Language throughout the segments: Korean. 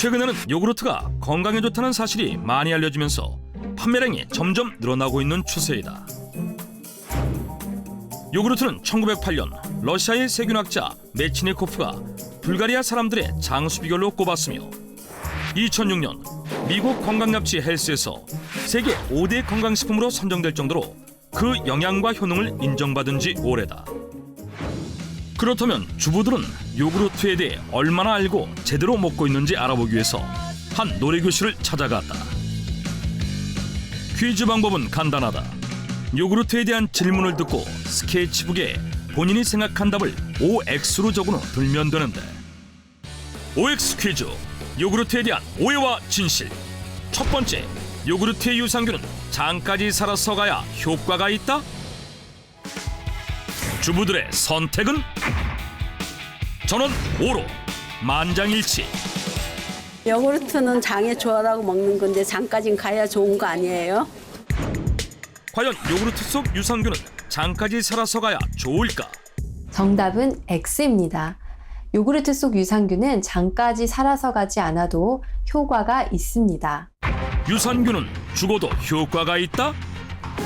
최근에는 요구르트가 건강에 좋다는 사실이 많이 알려지면서 판매량이 점점 늘어나고 있는 추세이다. 요구르트는 1908년 러시아의 세균학자 메치니코프가 불가리아 사람들의 장수 비결로 꼽았으며 2006년 미국 건강잡지 헬스에서 세계 5대 건강식품으로 선정될 정도로 그 영양과 효능을 인정받은 지 오래다. 그렇다면 주부들은 요구르트에 대해 얼마나 알고 제대로 먹고 있는지 알아보기 위해서 한 노래 교실을 찾아갔다. 퀴즈 방법은 간단하다. 요구르트에 대한 질문을 듣고 스케치북에 본인이 생각한 답을 OX로 적어 들면 되는데 OX 퀴즈 요구르트에 대한 오해와 진실 첫 번째 요구르트의 유산균은 장까지 살아서 가야 효과가 있다? 주부들의 선택은 전원 오로 만장일치 요구르트는 장에 좋아라고 먹는 건데 장까진 가야 좋은 거 아니에요? 과연 요구르트 속 유산균은 장까지 살아서 가야 좋을까? 정답은 X입니다. 요구르트 속 유산균은 장까지 살아서 가지 않아도 효과가 있습니다. 유산균은 죽어도 효과가 있다?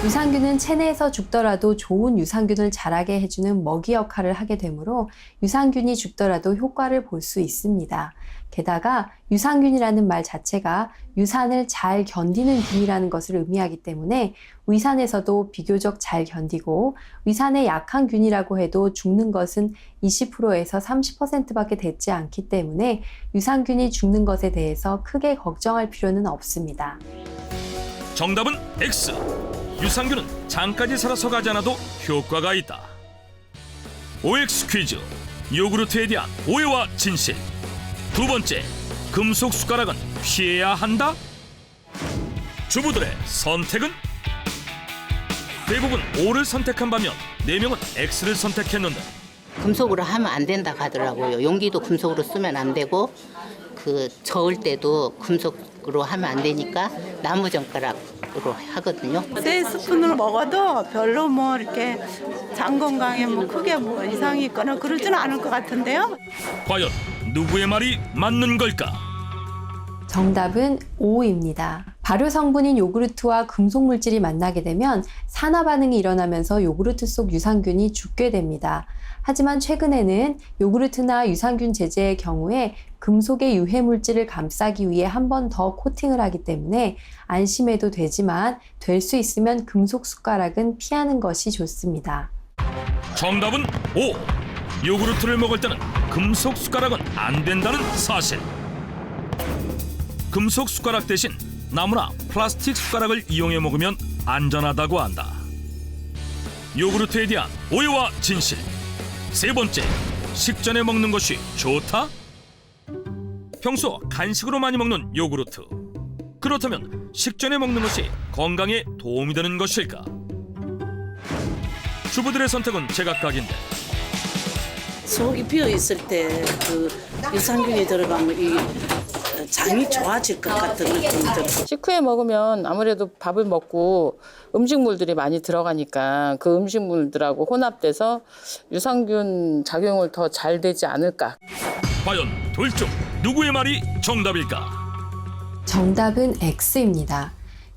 유산균은 체내에서 죽더라도 좋은 유산균을 자라게 해주는 먹이 역할을 하게 되므로 유산균이 죽더라도 효과를 볼 수 있습니다. 게다가 유산균이라는 말 자체가 유산을 잘 견디는 균이라는 것을 의미하기 때문에 위산에서도 비교적 잘 견디고 위산에 약한 균이라고 해도 죽는 것은 20%에서 30%밖에 되지 않기 때문에 유산균이 죽는 것에 대해서 크게 걱정할 필요는 없습니다. 정답은 X. 유산균은 장까지 살아서 가지 않아도 효과가 있다. OX 퀴즈. 요구르트에 대한 오해와 진실. 두 번째, 금속 숟가락은 피해야 한다? 주부들의 선택은? 대부분 O를 선택한 반면 네 명은 X를 선택했는데 금속으로 하면 안 된다 하더라고요. 용기도 금속으로 쓰면 안 되고 그 저을 때도 금속으로 하면 안 되니까 나무 젓가락 으로 하거든요. 세 스푼으로 먹어도 별로 뭐 이렇게 장 건강에 뭐 크게 뭐 이상이 있거나 그러지는 않을 것 같은데요. 과연 누구의 말이 맞는 걸까? 정답은 O입니다. 발효 성분인 요구르트와 금속 물질이 만나게 되면 산화 반응이 일어나면서 요구르트 속 유산균이 죽게 됩니다. 하지만 최근에는 요구르트나 유산균 제제의 경우에 금속의 유해 물질을 감싸기 위해 한 번 더 코팅을 하기 때문에 안심해도 되지만 될 수 있으면 금속 숟가락은 피하는 것이 좋습니다. 정답은 O. 요구르트를 먹을 때는 금속 숟가락은 안 된다는 사실. 금속 숟가락 대신 나무나 플라스틱 숟가락을 이용해 먹으면 안전하다고 한다. 요구르트에 대한 오해와 진실. 세 번째, 식전에 먹는 것이 좋다? 평소 간식으로 많이 먹는 요구르트. 그렇다면 식전에 먹는 것이 건강에 도움이 되는 것일까? 주부들의 선택은 제각각인데 속이 비어 있을 때 그 유산균이 들어가면 이 장이 좋아질 것 같은 느낌이 들어요. 식후에 먹으면 아무래도 밥을 먹고 음식물들이 많이 들어가니까 그 음식물들하고 혼합돼서 유산균 작용을 더 잘 되지 않을까. 과연 둘 중 누구의 말이 정답일까? 정답은 X입니다.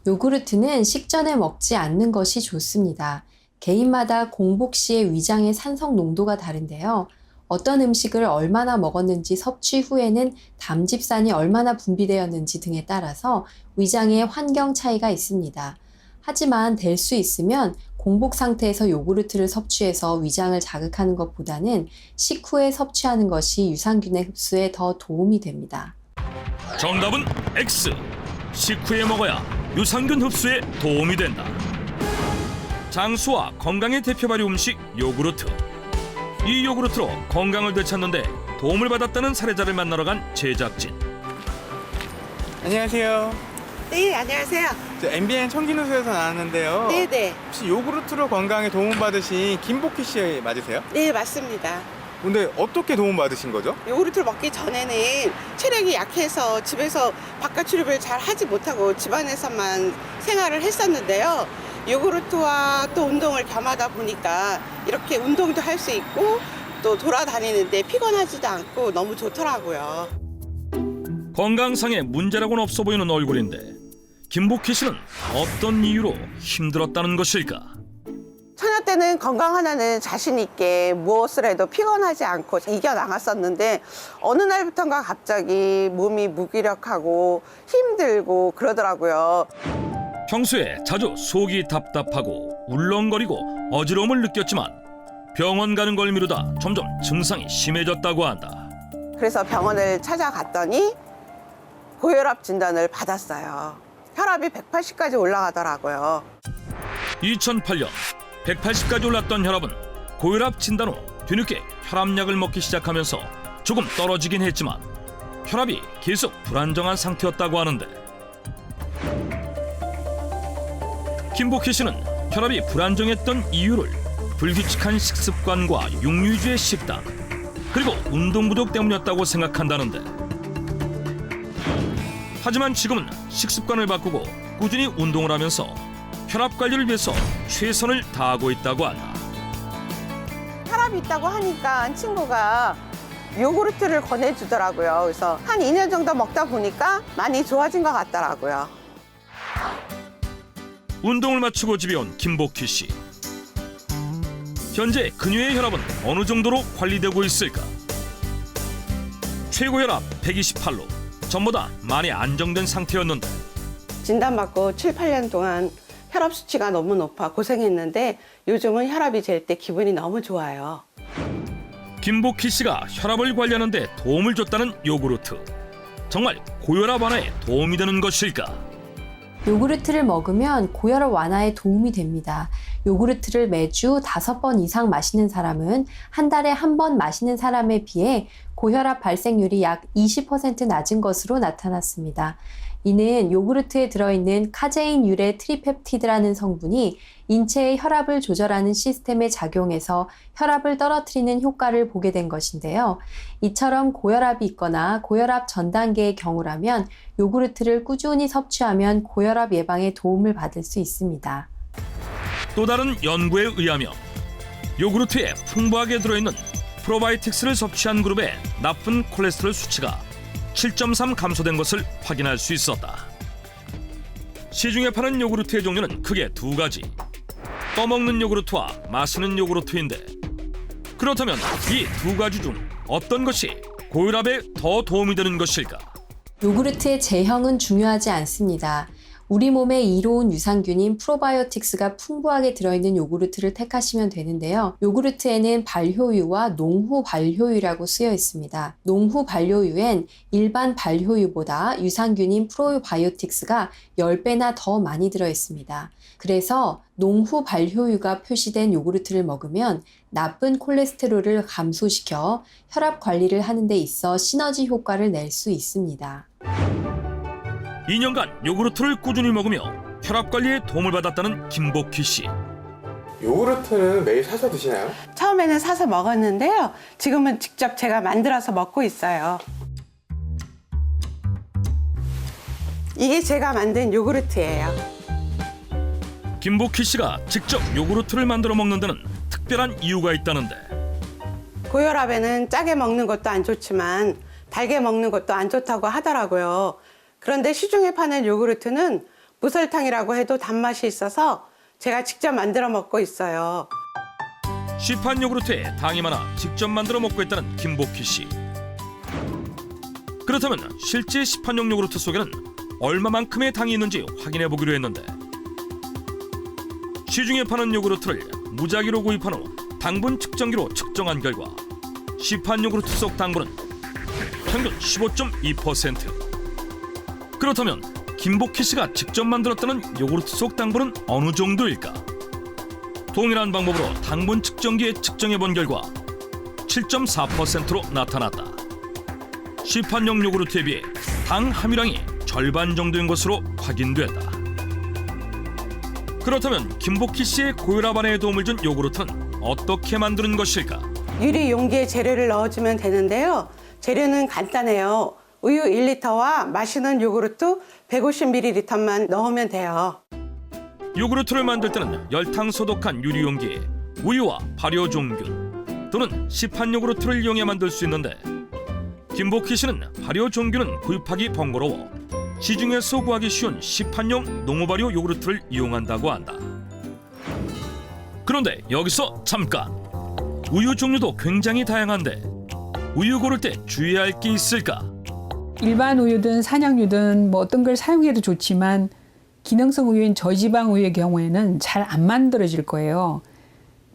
요구르트는 식전에 먹지 않는 것이 좋습니다. 개인마다 공복 시의 위장의 산성 농도가 다른데요. 어떤 음식을 얼마나 먹었는지 섭취 후에는 담즙산이 얼마나 분비되었는지 등에 따라서 위장의 환경 차이가 있습니다. 하지만 될 수 있으면 공복 상태에서 요구르트를 섭취해서 위장을 자극하는 것보다는 식후에 섭취하는 것이 유산균의 흡수에 더 도움이 됩니다. 정답은 X. 식후에 먹어야 유산균 흡수에 도움이 된다. 장수와 건강의 대표 발효 음식 요구르트. 이 요구르트로 건강을 되찾는데 도움을 받았다는 사례자를 만나러 간 제작진. 안녕하세요. 네, 안녕하세요. 저 MBN 청진호수에서 나왔는데요. 네, 네. 혹시 요구르트로 건강에 도움 받으신 김복희 씨 맞으세요? 네, 맞습니다. 근데 어떻게 도움 받으신 거죠? 요구르트를 먹기 전에는 체력이 약해서 집에서 바깥 출입을 잘 하지 못하고 집안에서만 생활을 했었는데요. 요구르트와 또 운동을 겸하다 보니까 이렇게 운동도 할 수 있고 또 돌아다니는데 피곤하지도 않고 너무 좋더라고요. 건강상의 문제라고는 없어 보이는 얼굴인데 김복희 씨는 어떤 이유로 힘들었다는 것일까? 처녀 때는 건강 하나는 자신 있게 무엇을 해도 피곤하지 않고 이겨 나갔었는데 어느 날부턴가 갑자기 몸이 무기력하고 힘들고 그러더라고요. 평소에 자주 속이 답답하고 울렁거리고 어지러움을 느꼈지만 병원 가는 걸 미루다 점점 증상이 심해졌다고 한다. 그래서 병원을 찾아갔더니 고혈압 진단을 받았어요. 혈압이 180까지 올라가더라고요. 2008년 180까지 올랐던 혈압은 고혈압 진단 후 뒤늦게 혈압약을 먹기 시작하면서 조금 떨어지긴 했지만 혈압이 계속 불안정한 상태였다고 하는데 김복희 씨는 혈압이 불안정했던 이유를 불규칙한 식습관과 육류주의 식단 그리고 운동 부족 때문이었다고 생각한다는데 하지만 지금은 식습관을 바꾸고 꾸준히 운동을 하면서 혈압 관리를 위해서 최선을 다하고 있다고 한다. 혈압이 있다고 하니까 친구가 요구르트를 권해주더라고요. 그래서 한 2년 정도 먹다 보니까 많이 좋아진 것 같더라고요. 운동을 마치고 집에 온 김복희 씨. 현재 그녀의 혈압은 어느 정도로 관리되고 있을까? 최고 혈압 128로 전보다 많이 안정된 상태였는데 진단받고 7, 8년 동안 혈압 수치가 너무 높아 고생했는데 요즘은 혈압이 잴 때 기분이 너무 좋아요. 김복희 씨가 혈압을 관리하는 데 도움을 줬다는 요구르트. 정말 고혈압 완화에 도움이 되는 것일까? 요구르트를 먹으면 고혈압 완화에 도움이 됩니다. 요구르트를 매주 다섯 번 이상 마시는 사람은 한 달에 한 번 마시는 사람에 비해 고혈압 발생률이 약 20% 낮은 것으로 나타났습니다. 이는 요구르트에 들어있는 카제인 유래 트리펩티드라는 성분이 인체의 혈압을 조절하는 시스템에 작용해서 혈압을 떨어뜨리는 효과를 보게 된 것인데요. 이처럼 고혈압이 있거나 고혈압 전 단계의 경우라면 요구르트를 꾸준히 섭취하면 고혈압 예방에 도움을 받을 수 있습니다. 또 다른 연구에 의하면 요구르트에 풍부하게 들어있는 프로바이오틱스를 섭취한 그룹의 나쁜 콜레스테롤 수치가 7.3 감소된 것을 확인할 수 있었다. 시중에 파는 요구르트의 종류는 크게 두 가지. 떠먹는 요구르트와 마시는 요구르트인데 그렇다면 이 두 가지 중 어떤 것이 고혈압에 더 도움이 되는 것일까? 요구르트의 제형은 중요하지 않습니다. 우리 몸에 이로운 유산균인 프로바이오틱스가 풍부하게 들어있는 요구르트를 택하시면 되는데요. 요구르트에는 발효유와 농후 발효유라고 쓰여 있습니다. 농후 발효유엔 일반 발효유보다 유산균인 프로바이오틱스가 10배나 더 많이 들어 있습니다. 그래서 농후 발효유가 표시된 요구르트를 먹으면 나쁜 콜레스테롤을 감소시켜 혈압 관리를 하는 데 있어 시너지 효과를 낼 수 있습니다. 2년간 요구르트를 꾸준히 먹으며 혈압 관리에 도움을 받았다는 김복희 씨. 요구르트는 매일 사서 드시나요? 처음에는 사서 먹었는데요. 지금은 직접 제가 만들어서 먹고 있어요. 이게 제가 만든 요구르트예요. 김복희 씨가 직접 요구르트를 만들어 먹는 데는 특별한 이유가 있다는데 고혈압에는 짜게 먹는 것도 안 좋지만 달게 먹는 것도 안 좋다고 하더라고요. 그런데 시중에 파는 요구르트는 무설탕이라고 해도 단맛이 있어서 제가 직접 만들어 먹고 있어요. 시판 요구르트에 당이 많아 직접 만들어 먹고 있다는 김복희 씨. 그렇다면 실제 시판용 요구르트 속에는 얼마만큼의 당이 있는지 확인해 보기로 했는데 시중에 파는 요구르트를 무작위로 구입한 후 당분 측정기로 측정한 결과 시판 요구르트 속 당분은 평균 15.2%. 그렇다면 김복희 씨가 직접 만들었다는 요구르트 속 당분은 어느 정도일까? 동일한 방법으로 당분 측정기에 측정해 본 결과 7.4%로 나타났다. 시판용 요구르트에 비해 당 함유량이 절반 정도인 것으로 확인됐다. 그렇다면 김복희 씨의 고혈압 완화에 도움을 준 요구르트는 어떻게 만드는 것일까? 유리 용기에 재료를 넣어주면 되는데요. 재료는 간단해요. 우유 1리터와 마시는 요구르트 150ml만 넣으면 돼요. 요구르트를 만들 때는 열탕 소독한 유리 용기에 우유와 발효 종균 또는 시판 요구르트를 이용해 만들 수 있는데 김복희 씨는 발효 종균은 구입하기 번거로워 시중에서 구하기 쉬운 시판용 농후발효 요구르트를 이용한다고 한다. 그런데 여기서 잠깐 우유 종류도 굉장히 다양한데 우유 고를 때 주의해야 할게 있을까? 일반 우유든 산양유든 뭐 어떤 걸 사용해도 좋지만 기능성 우유인 저지방 우유의 경우에는 잘 안 만들어질 거예요.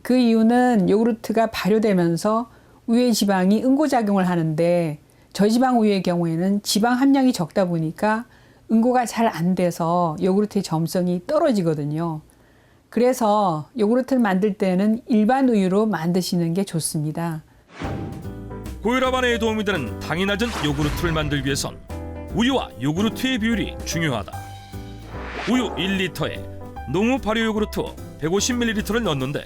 그 이유는 요구르트가 발효되면서 우유의 지방이 응고작용을 하는데 저지방 우유의 경우에는 지방 함량이 적다 보니까 응고가 잘 안 돼서 요구르트의 점성이 떨어지거든요. 그래서 요구르트를 만들 때는 일반 우유로 만드시는 게 좋습니다. 고혈압 완화에 도움이 되는 당이 낮은 요구르트를 만들기 위해선 우유와 요구르트의 비율이 중요하다. 우유 1리터에 농후 발효 요구르트 150ml를 넣는데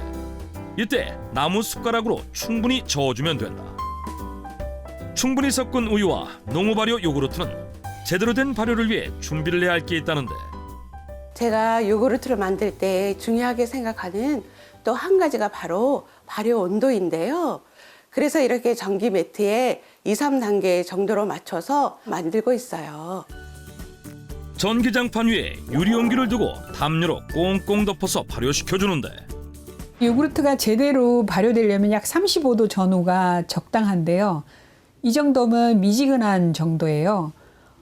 이때 나무 숟가락으로 충분히 저어주면 된다. 충분히 섞은 우유와 농후 발효 요구르트는 제대로 된 발효를 위해 준비를 해야 할 게 있다는데 제가 요구르트를 만들 때 중요하게 생각하는 또 한 가지가 바로 발효 온도인데요. 그래서 이렇게 전기 매트에 2, 3단계 정도로 맞춰서 만들고 있어요. 전기장판 위에 유리용기를 두고 담요로 꽁꽁 덮어서 발효시켜 주는데 요구르트가 제대로 발효되려면 약 35도 전후가 적당한데요. 이 정도면 미지근한 정도예요.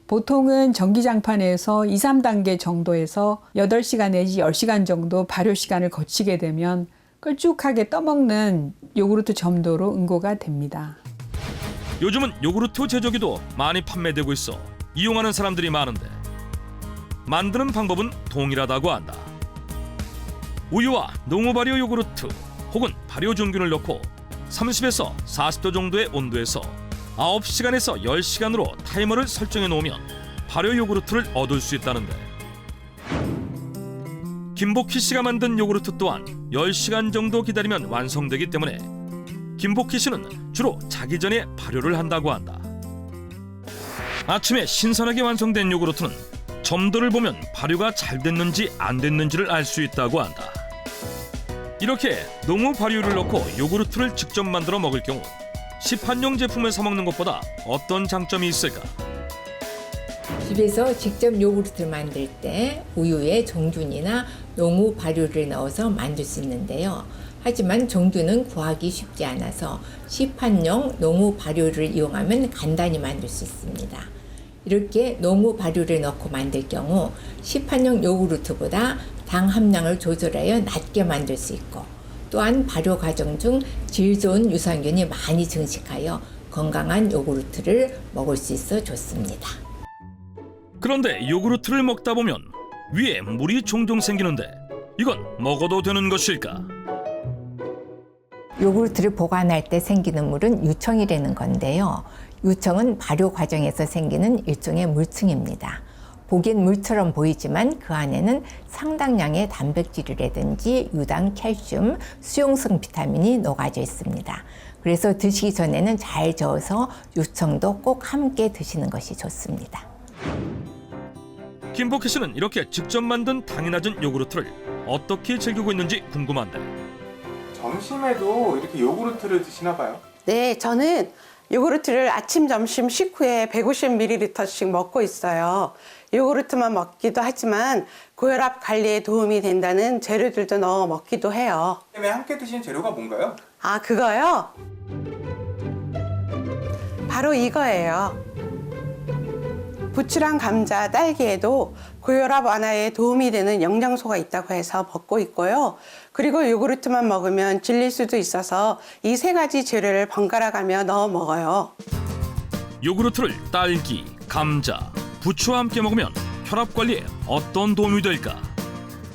보통은 전기장판에서 2, 3단계 정도에서 8시간 내지 10시간 정도 발효 시간을 거치게 되면 끌쭉하게 떠먹는 요구르트 점도로 응고가 됩니다. 요즘은 요구르트 제조기도 많이 판매되고 있어 이용하는 사람들이 많은데 만드는 방법은 동일하다고 한다. 우유와 농후 발효 요구르트 혹은 발효 종균을 넣고 30에서 40도 정도의 온도에서 9시간에서 10시간으로 타이머를 설정해 놓으면 발효 요구르트를 얻을 수 있다는데 김복희 씨가 만든 요구르트 또한 10시간 정도 기다리면 완성되기 때문에 김복희 씨는 주로 자기 전에 발효를 한다고 한다. 아침에 신선하게 완성된 요구르트는 점도를 보면 발효가 잘 됐는지 안 됐는지를 알 수 있다고 한다. 이렇게 농후 발효를 넣고 요구르트를 직접 만들어 먹을 경우 시판용 제품을 사 먹는 것보다 어떤 장점이 있을까? 집에서 직접 요구르트를 만들 때 우유에 정균이나 농후 발효를 넣어서 만들 수 있는데요. 하지만 정균은 구하기 쉽지 않아서 시판용 농후 발효를 이용하면 간단히 만들 수 있습니다. 이렇게 농후 발효를 넣고 만들 경우 시판용 요구르트보다 당 함량을 조절하여 낮게 만들 수 있고 또한 발효 과정 중 질 좋은 유산균이 많이 증식하여 건강한 요구르트를 먹을 수 있어 좋습니다. 그런데 요구르트를 먹다 보면 위에 물이 종종 생기는데 이건 먹어도 되는 것일까? 요구르트를 보관할 때 생기는 물은 유청이라는 건데요. 유청은 발효 과정에서 생기는 일종의 물층입니다. 보기엔 물처럼 보이지만 그 안에는 상당량의 단백질이라든지 유당, 칼슘, 수용성 비타민이 녹아져 있습니다. 그래서 드시기 전에는 잘 저어서 유청도 꼭 함께 드시는 것이 좋습니다. 김복희 씨는 이렇게 직접 만든 당이 낮은 요구르트를 어떻게 즐기고 있는지 궁금한데 점심에도 이렇게 요구르트를 드시나 봐요? 네, 저는 요구르트를 아침, 점심 식후에 150ml씩 먹고 있어요. 요구르트만 먹기도 하지만 고혈압 관리에 도움이 된다는 재료들도 넣어 먹기도 해요. 때문에 함께 드시는 재료가 뭔가요? 아, 그거요? 바로 이거예요. 부추랑 감자, 딸기에도 고혈압 완화에 도움이 되는 영양소가 있다고 해서 먹고 있고요. 그리고 요구르트만 먹으면 질릴 수도 있어서 이 세 가지 재료를 번갈아 가며 넣어 먹어요. 요구르트를 딸기, 감자, 부추와 함께 먹으면 혈압 관리에 어떤 도움이 될까?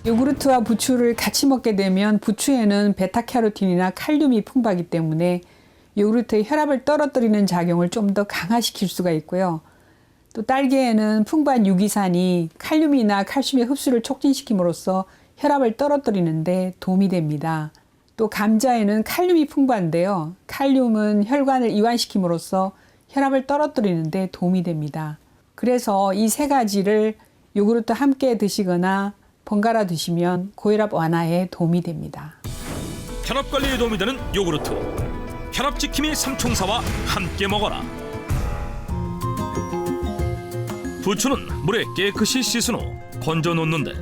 요구르트와 부추를 같이 먹게 되면 부추에는 베타캐로틴이나 칼륨이 풍부하기 때문에 요구르트의 혈압을 떨어뜨리는 작용을 좀 더 강화시킬 수가 있고요. 또 딸기에는 풍부한 유기산이 칼륨이나 칼슘의 흡수를 촉진시킴으로써 혈압을 떨어뜨리는데 도움이 됩니다. 또 감자에는 칼륨이 풍부한데요. 칼륨은 혈관을 이완시킴으로써 혈압을 떨어뜨리는데 도움이 됩니다. 그래서 이 세 가지를 요구르트 함께 드시거나 번갈아 드시면 고혈압 완화에 도움이 됩니다. 혈압 관리에 도움이 되는 요구르트. 혈압 지킴이 삼총사와 함께 먹어라. 부추는 물에 깨끗이 씻은 후 건져 놓는데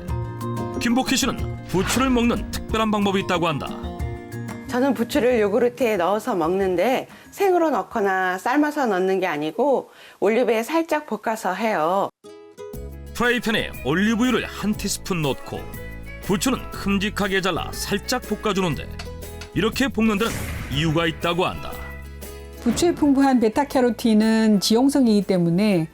김복희 씨는 부추를 먹는 특별한 방법이 있다고 한다. 저는 부추를 요구르트에 넣어서 먹는데 생으로 넣거나 삶아서 넣는 게 아니고 올리브에 살짝 볶아서 해요. 프라이팬에 올리브유를 한 티스푼 넣고 부추는 큼직하게 잘라 살짝 볶아주는데 이렇게 볶는 데는 이유가 있다고 한다. 부추에 풍부한 베타캐로틴은 지용성이기 때문에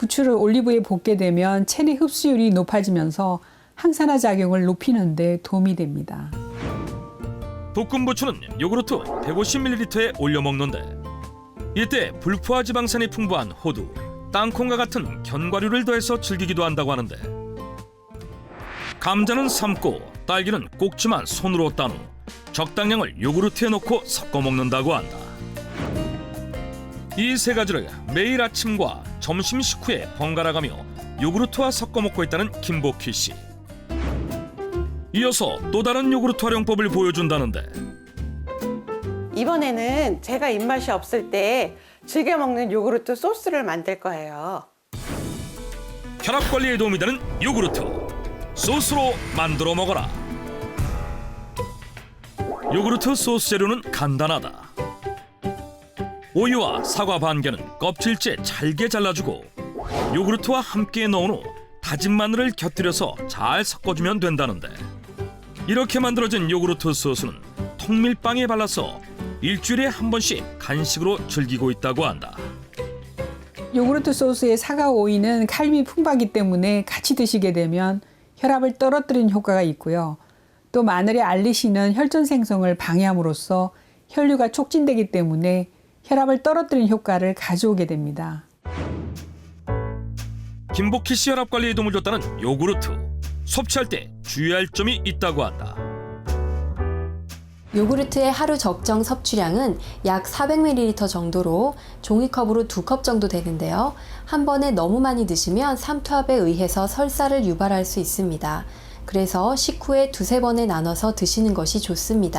부추를 올리브에 볶게 되면 체내 흡수율이 높아지면서 항산화 작용을 높이는 데 도움이 됩니다. 볶음 부추는 요구르트 150ml에 올려 먹는데 이때 불포화 지방산이 풍부한 호두, 땅콩과 같은 견과류를 더해서 즐기기도 한다고 하는데 감자는 삶고 딸기는 꼭지만 손으로 딴 후 적당량을 요구르트에 넣고 섞어 먹는다고 한다. 이 세 가지를 매일 아침과 점심 식후에 번갈아가며 요구르트와 섞어 먹고 있다는 김복희 씨. 이어서 또 다른 요구르트 활용법을 보여준다는데 이번에는 제가 입맛이 없을 때 즐겨 먹는 요구르트 소스를 만들 거예요. 혈압 관리에 도움이 되는 요구르트 소스로 만들어 먹어라. 요구르트 소스 재료는 간단하다. 우유와 사과 반 개는 껍질째 잘게 잘라주고 요구르트와 함께 넣은 후 다진 마늘을 곁들여서 잘 섞어주면 된다는데 이렇게 만들어진 요구르트 소스는 통밀빵에 발라서 일주일에 한 번씩 간식으로 즐기고 있다고 한다. 요구르트 소스의 사과 오이는 칼륨이 풍부하기 때문에 같이 드시게 되면 혈압을 떨어뜨리는 효과가 있고요. 또 마늘의 알리신은 혈전 생성을 방해함으로써 혈류가 촉진되기 때문에 혈압을 떨어뜨리는 효과를 가져오게 됩니다. 김복희 씨 혈압 관리에 도움을 줬다는 요구르트 섭취할 때 주의할 점이 있다고 한다. 요구르트의 하루 적정 섭취량은 약 400ml 정도로 종이컵으로 두 컵 정도 되는데요. 한 번에 너무 많이 드시면 삼투압에 의해서 설사를 유발할 수 있습니다. 그래서 식후에 두세 번에 나눠서 드시는 것이 좋습니다.